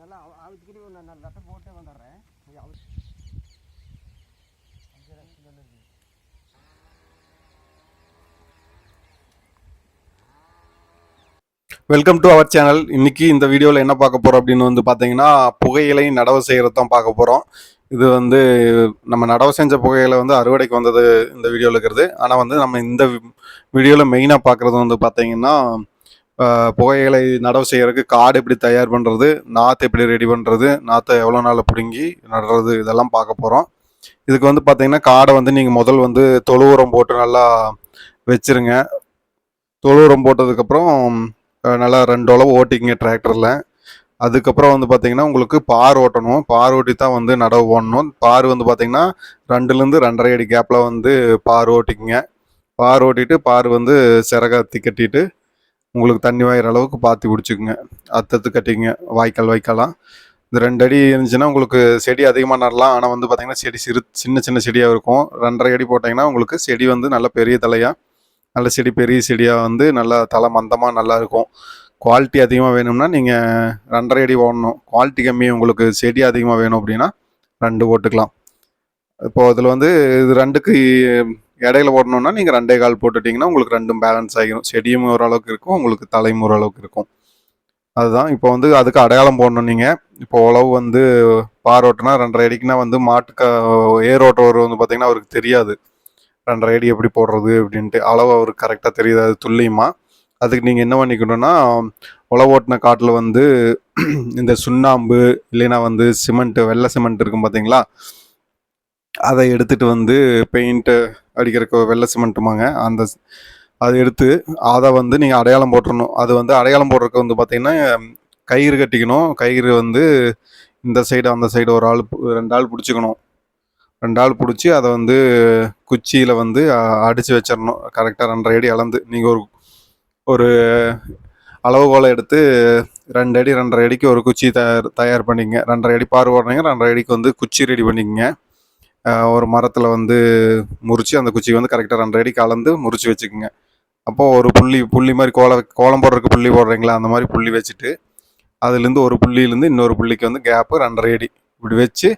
நல்லா அவுத்துக்கிட்டு ஒரு நல்ல ரட்டை போட்டே வந்துடுறேன். அஞ்சு லட்சம் நல்லது வெல்கம் டு அவர் சேனல் இன்னைக்கு இந்த வீடியோவில் என்ன பார்க்க போகிறோம் அப்படின்னு வந்து பார்த்தீங்கன்னா புகையிலை நடவு செய்கிறது தான் பார்க்க போகிறோம் இது வந்து நம்ம நடவு செஞ்ச புகையில வந்து அறுவடைக்கு வந்தது இந்த வீடியோவில் இருக்கிறது ஆனால் வந்து நம்ம இந்த வீடியோவில் மெயினாக பார்க்குறது வந்து பார்த்தீங்கன்னா புகைகளை நடவு செய்கிறதுக்கு காடு எப்படி தயார் பண்ணுறது நாற்று எப்படி ரெடி பண்ணுறது நாற்றை எவ்வளோ நாளில் பிடுங்கி நடுறது இதெல்லாம் பார்க்க போகிறோம் இதுக்கு வந்து பார்த்தீங்கன்னா காடை வந்து நீங்கள் முதல் வந்து தொழு உரம் போட்டு நல்லா வச்சிருங்க. தொழு உரம் போட்டதுக்கப்புறம் நல்லா ரெண்டு உழவு ஓட்டிக்கிங்க டிராக்டரில் அதுக்கப்புறம் வந்து பார்த்தீங்கன்னா உங்களுக்கு பார் ஓட்டணும். பார் ஓட்டி தான் வந்து நடவு போடணும். பார் வந்து பார்த்தீங்கன்னா ரெண்டுலேருந்து ரெண்டரை அடி கேப்பில் வந்து பார் ஓட்டிக்கிங்க. பார் ஓட்டிட்டு பார் வந்து சிறகத்தி கட்டிட்டு உங்களுக்கு தண்ணி வாயிற அளவுக்கு பாத்தி பிடிச்சிக்குங்க அத்தத்து கட்டிங்க வாய்க்கால் வாய்க்காலாம் இந்த ரெண்டு அடி இருந்துச்சுன்னா உங்களுக்கு செடி அதிகமாக நடலாம். ஆனால் வந்து பார்த்தீங்கன்னா செடி சிறு சின்ன சின்ன செடியாக இருக்கும். ரெண்டரை அடி போட்டிங்கன்னா உங்களுக்கு செடி வந்து நல்ல பெரிய தலையாக நல்ல செடி பெரிய செடியாக வந்து நல்லா தலை மந்தமாக நல்லா இருக்கும். குவாலிட்டி அதிகமாக வேணும்னா நீங்கள் ரெண்டரை அடி ஓடணும். குவாலிட்டி கம்மி உங்களுக்கு செடி அதிகமாக வேணும் அப்படின்னா ரெண்டு போட்டுக்கலாம் இப்போது அதில் வந்து இது ரெண்டுக்கு இடையில போடணும்னா நீங்கள் ரெண்டே கால் போட்டுட்டிங்கன்னா உங்களுக்கு ரெண்டும் பேலன்ஸ் ஆகிரும். செடியும் ஓரளவுக்கு இருக்கும் உங்களுக்கு தலையும் ஓரளவுக்கு இருக்கும். அதுதான். இப்போ வந்து அதுக்கு அடையாளம் போடணும் நீங்கள் இப்போ உழவு வந்து பார் ஓட்டுனா ரெண்டரை அடிக்குன்னா வந்து மாட்டுக்கு ஏர் ஓட்டுறவர் வந்து பார்த்தீங்கன்னா அவருக்கு தெரியாது. ரெண்டரை அடி எப்படி போடுறது அப்படின்ட்டு. அளவு அவருக்கு கரெக்டாக தெரியுது. அது துல்லியமாக அதுக்கு நீங்கள் என்ன பண்ணிக்கணும்னா உழவு ஓட்டின காட்டில் வந்து இந்த சுண்ணாம்பு இல்லைன்னா வந்து சிமெண்ட்டு வெள்ளை சிமெண்ட் இருக்கும் பார்த்தீங்களா அதை எடுத்துட்டு வந்து பெயிண்ட்டு அடிக்கிறக்கு வெள்ளை சிமெண்ட்டுமாங்க. அந்த அதை எடுத்து அதை வந்து நீங்கள் அடையாளம் போட்டுறணும். அது வந்து அடையாளம் போடுறதுக்கு வந்து பார்த்தீங்கன்னா கயிறு கட்டிக்கணும். கயிறு வந்து இந்த சைடு அந்த சைடு ஒரு ஆள் ரெண்டு ஆள் பிடிச்சிக்கணும். ரெண்டு ஆள் பிடிச்சி அதை வந்து குச்சியில் வந்து அடித்து வச்சிடணும். கரெக்டாக ரெண்டரை அடி அளந்து. நீங்கள் ஒரு ஒரு அளவுகோலை எடுத்து ரெண்டு அடி ரெண்டரை அடிக்கு ஒரு குச்சி தயார் தயார் பண்ணிக்கங்க. ரெண்டரை அடி பார் போடுறீங்க. ரெண்டரை அடிக்கு வந்து குச்சி ரெடி பண்ணிக்கங்க. ஒரு மரத்தில் வந்து முறிச்சு அந்த குச்சி வந்து கரெக்டாக ரெண்டரை அடிக்கு கலந்து முறிச்சு வச்சுக்கோங்க. அப்போது ஒரு புள்ளி புள்ளி மாதிரி கோல கோலம் போடுறதுக்கு புள்ளி போடுறீங்களா? அந்த மாதிரி புள்ளி வச்சுட்டு அதுலேருந்து ஒரு புள்ளியிலேருந்து இன்னொரு புள்ளிக்கு வந்து கேப்பு ரெண்டரை அடி இப்படி வச்சு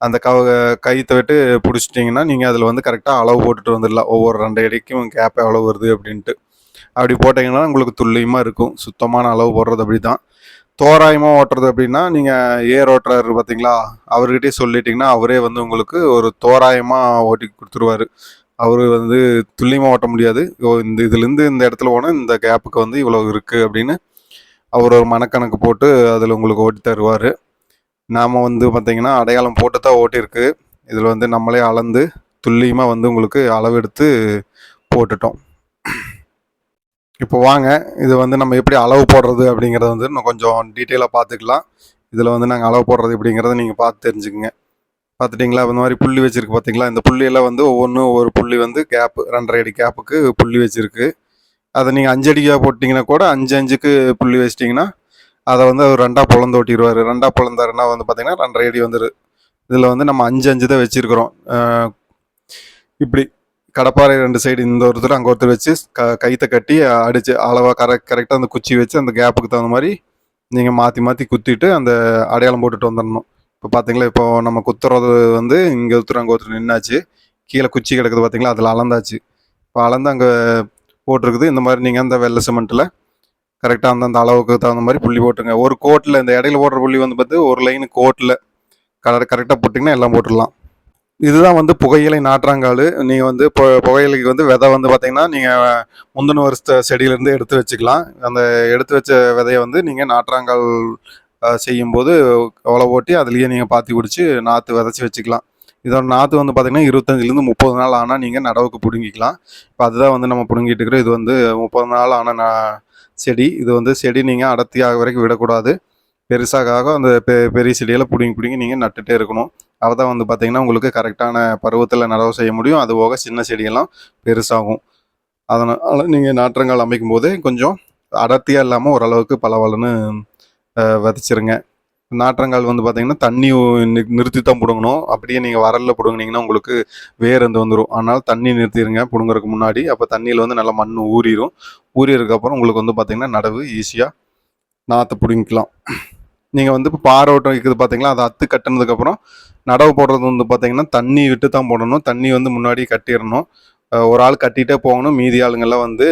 அந்த கவ கைத்தை விட்டு பிடிச்சிட்டிங்கன்னா நீங்கள் அதில் வந்து கரெக்டாக அளவு போட்டுட்டு வந்துடலாம். ஒவ்வொரு ரெண்டு அடிக்கும் கேப் எவ்வளோ வருது அப்படின்ட்டு. அப்படி போட்டிங்கன்னா உங்களுக்கு துல்லியமாக இருக்கும். சுத்தமான அளவு போடுறது அப்படி தான் தோராயமாக ஓட்டுறது அப்படின்னா நீங்கள் ஏர் ஓட்டுறாரு பார்த்தீங்களா அவர்கிட்டயே சொல்லிட்டிங்கன்னா அவரே வந்து உங்களுக்கு ஒரு தோராயமாக ஓட்டி கொடுத்துருவாரு. அவர் வந்து துல்லியமாக ஓட்ட முடியாது. இந்த இதுலேருந்து இந்த இடத்துல போனால் இந்த கேப்புக்கு வந்து இவ்வளோ இருக்குது அப்படின்னு அவர் ஒரு மனக்கணக்கு போட்டு அதில் உங்களுக்கு ஓட்டி தருவார். நாம் வந்து பார்த்தீங்கன்னா அடையாளம் போட்டு தான் ஓட்டியிருக்கு. இதில் வந்து நம்மளே அளந்து துல்லியமாக வந்து உங்களுக்கு அளவெடுத்து போட்டுட்டோம். இப்போ வாங்க இது வந்து நம்ம எப்படி அளவு போடுறது அப்படிங்கிறத வந்து இன்னும் கொஞ்சம் டீட்டெயிலாக பார்த்துக்கலாம். இதில் வந்து நாங்கள் அளவு போடுறது எப்படிங்கிறத நீங்கள் பார்த்து தெரிஞ்சுக்குங்க. பார்த்துட்டிங்களா? இந்த மாதிரி புள்ளி வச்சுருக்கு பார்த்தீங்களா இந்த புள்ளியெல்லாம் வந்து ஒவ்வொன்றும் ஒரு புள்ளி வந்து கேப்பு ரெண்டரை அடி கேப்புக்கு புள்ளி வச்சிருக்கு. அதை நீங்கள் அஞ்சு அடிக்காக போட்டிங்கன்னா கூட அஞ்சு அஞ்சுக்கு புள்ளி வச்சிட்டிங்கன்னா அதை வந்து அவர் ரெண்டாக பொழந்து ஓட்டிடுவார். ரெண்டாக பொழந்தாருன்னா வந்து பார்த்திங்கன்னா ரெண்டரை அடி வந்துரு இதில் வந்து நம்ம அஞ்சு அஞ்சு தான் வச்சுருக்குறோம். இப்படி கடப்பாறை ரெண்டு சைடு இந்த ஒருத்தர் அங்கே ஒருத்தர் வச்சு க கைத்தை கட்டி அடித்து அளவாக கரெக்ட் கரெக்டாக அந்த குச்சி வச்சு அந்த கேப்புக்கு தகுந்த மாதிரி நீங்கள் மாற்றி மாற்றி குத்திட்டு அந்த அடையாளம் போட்டுட்டு வந்துடணும் இப்போ பார்த்தீங்களா இப்போ நம்ம குத்துறது வந்து இங்கே ஒருத்தர் அங்கே ஒருத்தர் நின்னாச்சு. கீழே குச்சி கிடக்குது பார்த்தீங்களா அதில் அளந்தாச்சு. இப்போ அளந்து அங்கே போட்டிருக்குது. இந்த மாதிரி நீங்கள் அந்த வெள்ளை சிமெண்ட்டில் கரெக்டாக அந்தந்த அளவுக்கு தகுந்த மாதிரி புள்ளி போட்டுங்க ஒரு கோட்டில் இந்த இடையில போடுற புள்ளி வந்து பார்த்து ஒரு லைன் கோட்டில் கலர் கரெக்டாக போட்டிங்கன்னா எல்லாம் போட்டுடலாம் இதுதான் வந்து புகையிலை நாற்றாங்கால். நீங்கள் வந்து இப்போ புகையிலைக்கு வந்து விதை வந்து பார்த்தீங்கன்னா நீங்கள் முந்தின வருஷ செடியிலேருந்து எடுத்து வச்சுக்கலாம். அந்த எடுத்து வச்ச விதையை வந்து நீங்கள் நாற்றாங்கால் செய்யும்போது உழவு ஓட்டி அதுலேயே நீங்கள் பாத்தி குடிச்சு நாற்று விதைச்சி வச்சுக்கலாம். இதோட நாற்று வந்து பார்த்தீங்கன்னா இருபத்தஞ்சிலேருந்து முப்பது நாள் ஆனால் நீங்கள் நடவுக்கு பிடுங்கிக்கலாம். இப்போ அதுதான் வந்து நம்ம பிடுங்கிட்டு இருக்கிறோம். இது வந்து முப்பது நாள் ஆன நா செடி. இது வந்து செடி நீங்கள் அடர்த்தி ஆக வரைக்கும் விடக்கூடாது. பெருசாக ஆக அந்த பெ பெரிய செடியெல்லாம் பிடுங்கி பிடுங்கி நீங்கள் நட்டுகிட்டே இருக்கணும். அப்பதான் வந்து பார்த்திங்கன்னா உங்களுக்கு கரெக்டான பருவத்தில் நடவு செய்ய முடியும். அது போக சின்ன செடியெல்லாம் பெருசாகும். அதனால் நீங்கள் நாற்றங்கால் அமைக்கும் போதே கொஞ்சம் அடர்த்தியாக இல்லாமல் ஓரளவுக்கு பளபளன்னு அஹ், விதைச்சிருங்க. நாற்றங்கால் வந்து பார்த்திங்கன்னா தண்ணி நிறுத்தி தான் பிடுங்கணும். அப்படியே நீங்கள் வரலில் பிடுங்கினீங்கன்னா உங்களுக்கு வேர் வந்து வந்துடும் அதனால் தண்ணி நிறுத்திடுங்க பிடுங்குறதுக்கு முன்னாடி அப்போ தண்ணியில் வந்து நல்லா மண் ஊறிடும் ஊறியதுக்கப்புறம் உங்களுக்கு வந்து பார்த்திங்கன்னா நடவு ஈஸியாக நாற்று பிடுங்கிக்கலாம். நீங்கள் வந்து இப்போ பாறை ஓட்டம் இருக்குது பார்த்தீங்களா அதை அத்து கட்டினதுக்கப்புறம் நடவு போடுறது வந்து பார்த்தீங்கன்னா தண்ணி விட்டு தான் போடணும். தண்ணி வந்து முன்னாடி கட்டிடணும். ஒரு ஆள் கட்டிகிட்டே போகணும். மீதி ஆளுங்கெல்லாம் வந்து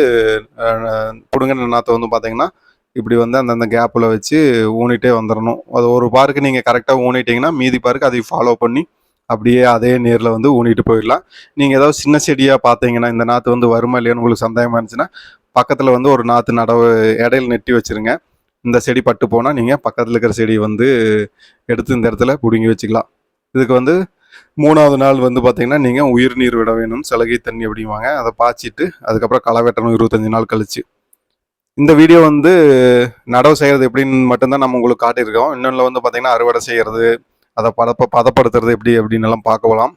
கொடுங்க நாற்றை வந்து பார்த்தீங்கன்னா இப்படி வந்து அந்தந்த கேப்பில் வச்சு ஊனிட்டே வந்துடணும் அது ஒரு பாருக்கு நீங்கள் கரெக்டாக ஊனிட்டீங்கன்னா மீதி பாருக்கு அதை ஃபாலோ பண்ணி அப்படியே அதே நேரில் வந்து ஊனிட்டு போயிடலாம். நீங்கள் ஏதாவது சின்ன செடியாக பார்த்தீங்கன்னா இந்த நாற்று வந்து வருமா இல்லையான்னு உங்களுக்கு சந்தேகமாக இருந்துச்சுன்னா பக்கத்தில் வந்து ஒரு நாற்று நடவு இடையில நெட்டி வச்சுருங்க. இந்த செடி பட்டு போனால் நீங்கள் பக்கத்தில் இருக்கிற செடி வந்து எடுத்து இந்த இடத்துல பிடுங்கி வச்சுக்கலாம். இதுக்கு வந்து மூணாவது நாள் வந்து பார்த்தீங்கன்னா நீங்கள் உயிர் நீர் விட வேணும் சலுகை தண்ணி அப்படிவாங்க அதை பாய்ச்சிட்டு அதுக்கப்புறம் களை வெட்டணும் இருபத்தஞ்சி நாள் கழிச்சு. இந்த வீடியோ வந்து நடவு செய்கிறது எப்படின்னு மட்டும்தான் நம்ம உங்களுக்கு காட்டியிருக்கோம். இன்னொன்று வந்து பார்த்தீங்கன்னா அறுவடை செய்கிறது அதை பதப்ப பதப்படுத்துறது எப்படி அப்படின்னு எல்லாம் பார்க்கலாம்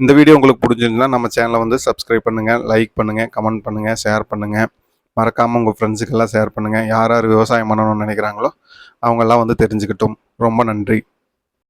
இந்த வீடியோ உங்களுக்கு பிடிச்சிருந்துச்சுன்னா நம்ம சேனலை வந்து சப்ஸ்கிரைப் பண்ணுங்கள் லைக் பண்ணுங்கள் கமெண்ட் பண்ணுங்கள் ஷேர் பண்ணுங்கள் மறக்காமல் உங்கள் ஃப்ரெண்ட்ஸுக்கெல்லாம் ஷேர் பண்ணுங்கள் யார் யார் விவசாயம் பண்ணணும்னு நினைக்கிறாங்களோ அவங்கெல்லாம் வந்து தெரிஞ்சுக்கிட்டும். ரொம்ப நன்றி.